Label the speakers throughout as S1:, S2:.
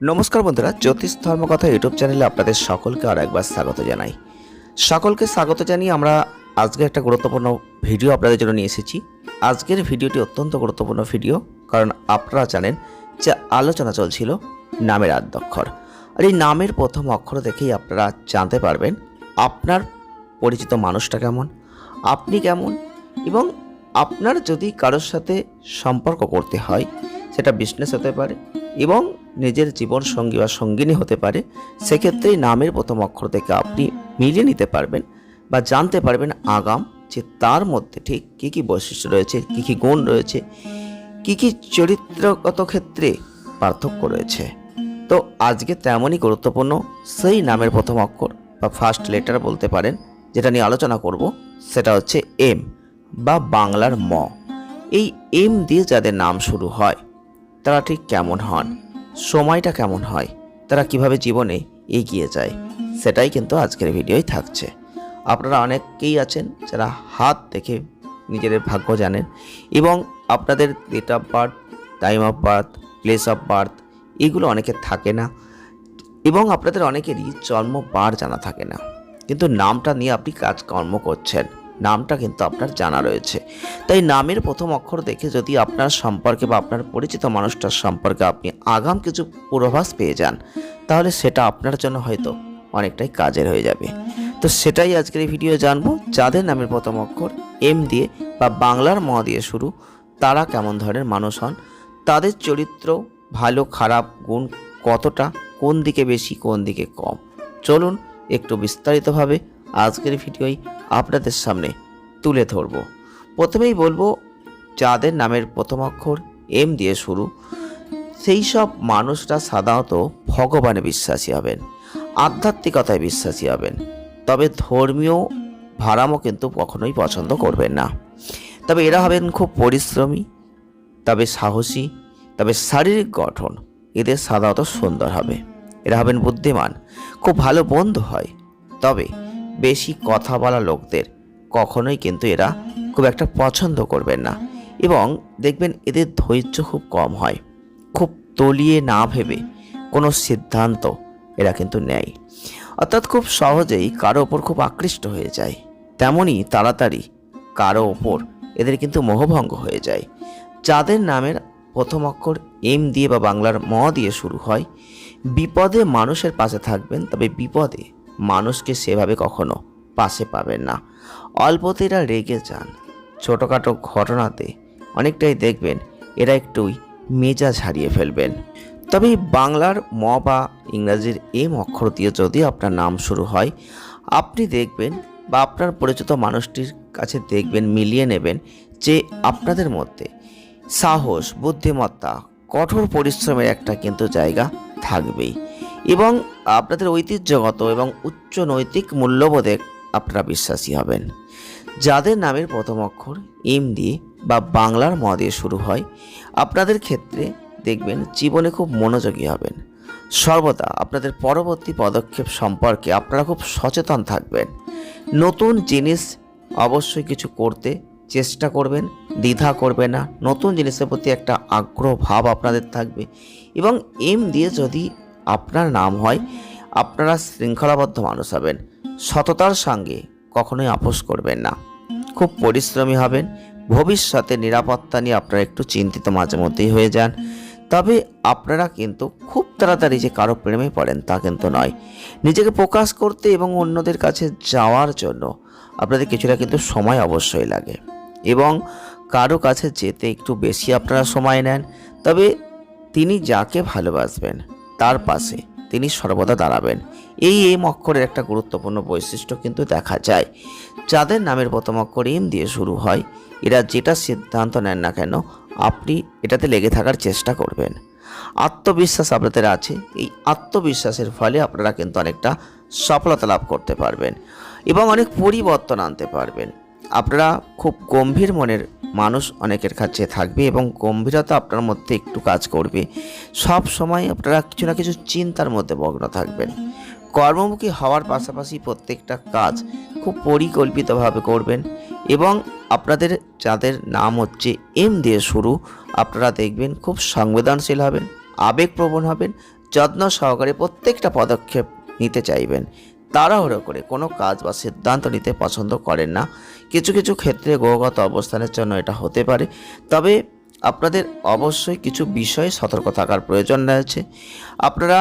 S1: নমস্কার বন্ধুরা, জ্যোতিষ ধর্মকথা ইউটিউব চ্যানেলে আপনাদের সকলকে আর একবার স্বাগত জানাই। সকলকে স্বাগত জানিয়ে আমরা আজকে একটা গুরুত্বপূর্ণ ভিডিও আপনাদের জন্য নিয়ে এসেছি। আজকের ভিডিওটি অত্যন্ত গুরুত্বপূর্ণ ভিডিও, কারণ আপনারা জানেন যে আলোচনা চলছিল নামের আদ্যক্ষর। আর এই নামের প্রথম অক্ষর দেখেই আপনারা জানতে পারবেন আপনার পরিচিত মানুষটা কেমন, আপনি কেমন এবং আপনার যদি কারোর সাথে সম্পর্ক করতে হয়, সেটা বিজনেস হতে পারে এবং নিজের জীবন সঙ্গী বা সঙ্গিনী হতে পারে সেক্ষেত্রে নামের প্রথম অক্ষর থেকে আপনি মিলিয়ে নিতে পারবেন বা জানতে পারবেন আগাম, যে তার মধ্যে ঠিক কী কী বৈশিষ্ট্য রয়েছে, কী কী গুণ রয়েছে, কী কী চরিত্রগত ক্ষেত্রে পার্থক্য রয়েছে। তো আজকে তেমনই গুরুত্বপূর্ণ সেই নামের প্রথম অক্ষর বা ফার্স্ট লেটার বলতে পারেন, যেটা নিয়ে আলোচনা করব, সেটা হচ্ছে এম বা বাংলার ম। এই এম দিয়ে যাদের নাম শুরু হয়, তারা ঠিক কেমন হন? সময়টা কেমন হয়, তারা কীভাবে জীবনে এগিয়ে যায়, সেটাই কিন্তু আজকের ভিডিওই থাকছে। আপনারা অনেকেই আছেন যারা হাত দেখে নিজেদের ভাগ্য জানেন এবং আপনাদের date of birth time of birth place of birth এগুলো অনেকের থাকে না এবং আপনাদের অনেকেরই জন্ম বার জানা থাকে না। কিন্তু নামটা নিয়ে আপনি কাজকর্ম করছেন। নামটা কিন্তু আপনার জানা রয়েছে। তাই নামের প্রথম অক্ষর দেখে যদি আপনার সম্পর্কে বা আপনার পরিচিত মানুষটার সম্পর্কে আপনি আগাম কিছু পূর্বাভাস পেয়ে যান, তাহলে সেটা আপনার জন্য হয়তো অনেকটাই কাজের হয়ে যাবে। তো সেটাই আজকের এই ভিডিও জানব, যাদের নামের প্রথম অক্ষর এম দিয়ে বা বাংলার ম দিয়ে শুরু, তারা কেমন ধরনের মানুষ হন, তাদের চরিত্র ভালো, খারাপ, গুণ কতটা, কোন দিকে বেশি, কোন দিকে কম। চলুন একটু বিস্তারিতভাবে আজকের ভিডিওই আপনাদের সামনে তুলে ধরব। প্রথমেই বলব, যাদের নামের প্রথম অক্ষর এম দিয়ে শুরু, সেই সব মানুষরা সাধারণত ভগবানে বিশ্বাসী হবেন, আধ্যাত্মিকতায় বিশ্বাসী হবেন। তবে ধর্মীয় ভাড়ামও কিন্তু কখনোই পছন্দ করবেন না। তবে এরা হবেন খুব পরিশ্রমী, তবে সাহসী, তবে শারীরিক গঠন এদের সাধারণত সুন্দর হবে। এরা হবেন বুদ্ধিমান, খুব ভালো বন্ধু হয়। তবে বেশি কথা বলা লোকদের। কখনোই কিন্তু এরা খুব একটা পছন্দ করবেন না। এবং দেখবেন এদের ধৈর্য খুব কম হয়। খুব তলিয়ে না ভেবে কোনো সিদ্ধান্ত এরা কিন্তু নেয়। অর্থাৎ খুব সহজেই কারও ওপর খুব আকৃষ্ট হয়ে যায়। তেমনই তাড়াতাড়ি কারও ওপর এদের কিন্তু মোহভঙ্গ হয়ে যায়। যাদের নামের প্রথম অক্ষর এম দিয়ে বা বাংলার ম দিয়ে শুরু হয়, বিপদে মানুষের পাশে থাকবেন, তবে বিপদে মানুষকে সেভাবে কখনো পাশে পাবেন না। অল্পতে রেগে যান। ছোটোখাটো ঘটনাতে অনেকটাই দেখবেন এরা একটুই মেজাজ হারিয়ে ফেলবেন। তবে বাংলার ম বা ইংরাজির এম অক্ষর দিয়ে যদি আপনার নাম শুরু হয়, আপনি দেখবেন বা আপনার পরিচিত মানুষটির কাছে দেখবেন, মিলিয়ে নেবেন যে আপনাদের মধ্যে সাহস, বুদ্ধিমত্তা, কঠোর পরিশ্রমের একটা কিন্তু জায়গা থাকবেই। এবং আপনাদের ঐতিহ্যগত এবং উচ্চ নৈতিক মূল্যবোধে আপনারা বিশ্বাসী হবেন। যাদের নামের প্রথম অক্ষর এম দিয়ে বা বাংলার ম দিয়ে শুরু হয়, আপনাদের ক্ষেত্রে দেখবেন জীবনে খুব মনোযোগী হবেন। সর্বদা আপনাদের পরবর্তী পদক্ষেপ সম্পর্কে আপনারা খুব সচেতন থাকবেন। নতুন জিনিস অবশ্যই কিছু করতে চেষ্টা করবেন, দ্বিধা করবে না। নতুন জিনিসের প্রতি একটা আগ্রহ, ভাব আপনাদের থাকবে এবং এম দিয়ে যদি আপনার নাম হয়, আপনারা শৃঙ্খলাবদ্ধ মানুষ হবেন। সততার সঙ্গে কখনোই আপোষ করবেন না। খুব পরিশ্রমী হবেন। ভবিষ্যতে নিরাপত্তা নিয়ে আপনারা একটু চিন্তিত মাঝে মধ্যেই হয়ে যান। তবে আপনারা কিন্তু খুব তাড়াতাড়ি যে কারও প্রেমে পড়েন তা কিন্তু নয়। নিজেকে প্রকাশ করতে এবং অন্যদের কাছে যাওয়ার জন্য আপনাদের কিছুটা কিন্তু সময় অবশ্যই লাগে। এবং কারও কাছে যেতে একটু বেশি আপনারা সময় নেন। তবে তিনি যাকে ভালোবাসবেন তার পাশে তিনি সর্বদা দাঁড়াবেন। এই এম অক্ষরের একটা গুরুত্বপূর্ণ বৈশিষ্ট্য কিন্তু দেখা যায়। যাদের নামের প্রথম অক্ষর এম দিয়ে শুরু হয়, এরা যেটা সিদ্ধান্ত নেন না কেন, আপনি এটাতে লেগে থাকার চেষ্টা করবেন। আত্মবিশ্বাস আপনাদের আছে, এই আত্মবিশ্বাসের ফলে আপনারা কিন্তু অনেকটা সফলতা লাভ করতে পারবেন এবং অনেক পরিবর্তন আনতে পারবেন। আপনারা খুব গম্ভীর মনের মানুষ অনেকের কাছে থাকবে এবং গম্ভীরতা আপনার মধ্যে একটু কাজ করবে। সব সময় আপনারা কিছু না কিছু চিন্তার মধ্যে মগ্ন থাকবেন। কর্মমুখী হওয়ার পাশাপাশি প্রত্যেকটা কাজ খুব পরিকল্পিতভাবে করবেন এবং আপনাদের যাদের নাম হচ্ছে এম দিয়ে শুরু, আপনারা দেখবেন খুব সংবেদনশীল হবেন, আবেগপ্রবণ হবেন, যত্ন সহকারে প্রত্যেকটা পদক্ষেপ নিতে চাইবেন। তাড়াহুড়ো করে কোনো কাজ বা সিদ্ধান্ত নিতে পছন্দ করেন না। কিছু কিছু ক্ষেত্রে গ্রহগত অবস্থানের জন্য এটা হতে পারে। তবে আপনাদের অবশ্যই কিছু বিষয়ে সতর্ক থাকার প্রয়োজন রয়েছে। আপনারা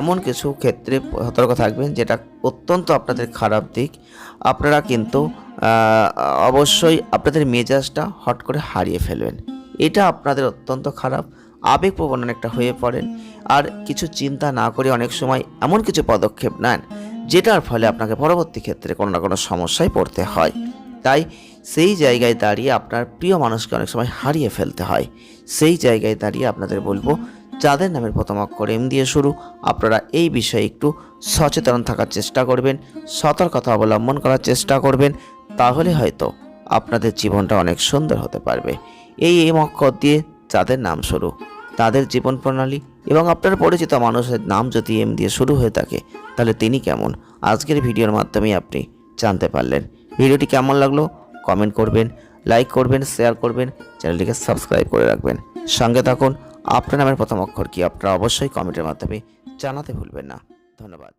S1: এমন কিছু ক্ষেত্রে সতর্ক থাকবেন যেটা অত্যন্ত আপনাদের খারাপ দিক। আপনারা কিন্তু অবশ্যই আপনাদের মেজাজটা হট করে হারিয়ে ফেলবেন। এটা আপনাদের অত্যন্ত খারাপ আবেগপ্রবণ অনেকটা হয়ে পড়েন। আর কিছু চিন্তা না করে অনেক সময় এমন কিছু পদক্ষেপ নেন, যেটার ফলে আপনাকে পরবর্তী ক্ষেত্রে কোনো না কোনো সমস্যায় পড়তে হয়। তাই সেই জায়গায় দাঁড়িয়ে আপনার প্রিয় মানুষকে অনেক সময় হারিয়ে ফেলতে হয়। সেই জায়গায় দাঁড়িয়ে আপনাদের বলব, যাদের নামের প্রথম অক্ষর এম দিয়ে শুরু, আপনারা এই বিষয়ে একটু সচেতন থাকার চেষ্টা করবেন, সতর্কতা অবলম্বন করার চেষ্টা করবেন, তাহলে হয়তো আপনাদের জীবনটা অনেক সুন্দর হতে পারবে। এই এম অক্ষর দিয়ে যাদের নাম শুরু, তাদের জীবন প্রণালী এবং আপনার পরিচিত মানুষের নাম যদি এম দিয়ে শুরু হয়ে থাকে, তাহলে তিনি কেমন? আজকের ভিডিওর মাধ্যমে আপনি জানতে পারলেন। ভিডিওটি কেমন লাগল কমেন্ট করবেন, লাইক করবেন, শেয়ার করবেন, চ্যানেলটিকে সাবস্ক্রাইব করে রাখবেন। সঙ্গে থাকুন, আপনার নামের প্রথম অক্ষর কি আপনারা অবশ্যই কমেন্টের মাধ্যমে জানাতে ভুলবেন না। ধন্যবাদ।